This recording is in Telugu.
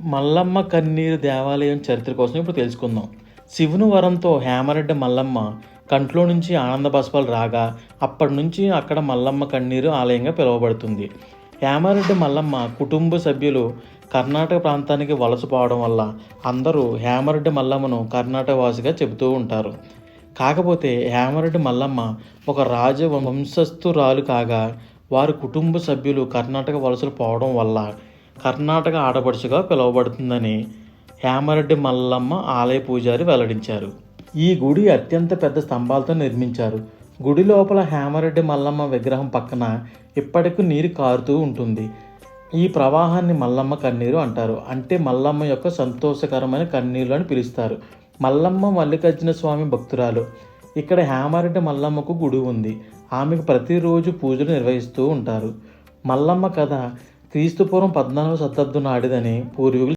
మల్లమ్మ కన్నీరు దేవాలయం చరిత్ర కోసం ఇప్పుడు తెలుసుకుందాం. శివుని వరంతో హేమరెడ్డి మల్లమ్మ కంట్లో నుంచి ఆనంద బాష్పాలు రాగా అప్పటి నుంచి అక్కడ మల్లమ్మ కన్నీరు ఆలయంగా పిలువబడుతుంది. హేమారెడ్డి మల్లమ్మ కుటుంబ సభ్యులు కర్ణాటక ప్రాంతానికి వలసపోవడం వల్ల అందరూ హేమరెడ్డి మల్లమ్మను కర్ణాటక వాసిగా చెబుతూ ఉంటారు. కాకపోతే హేమరెడ్డి మల్లమ్మ ఒక రాజ వంశస్థురాలు కాగా వారి కుటుంబ సభ్యులు కర్ణాటక వలసలు పోవడం వల్ల కర్ణాటక ఆడపడుచుగా పిలువబడుతుందని హేమరెడ్డి మల్లమ్మ ఆలయ పూజారి వెల్లడించారు. ఈ గుడి అత్యంత పెద్ద స్తంభాలతో నిర్మించారు. గుడి లోపల హేమరెడ్డి మల్లమ్మ విగ్రహం పక్కన ఇప్పటికీ నీరు కారుతూ ఉంటుంది. ఈ ప్రవాహాన్ని మల్లమ్మ కన్నీరు అంటారు. అంటే మల్లమ్మ యొక్క సంతోషకరమైన కన్నీరు అని పిలుస్తారు. మల్లమ్మ మల్లికార్జున స్వామి భక్తురాలు. ఇక్కడ హేమారెడ్డి మల్లమ్మకు గుడి ఉంది. ఆమెకు ప్రతిరోజు పూజలు నిర్వహిస్తూ ఉంటారు. మల్లమ్మ కథ క్రీస్తుపూర్వం పద్నాలుగవ శతాబ్దం నాటిదని పూర్వీకులు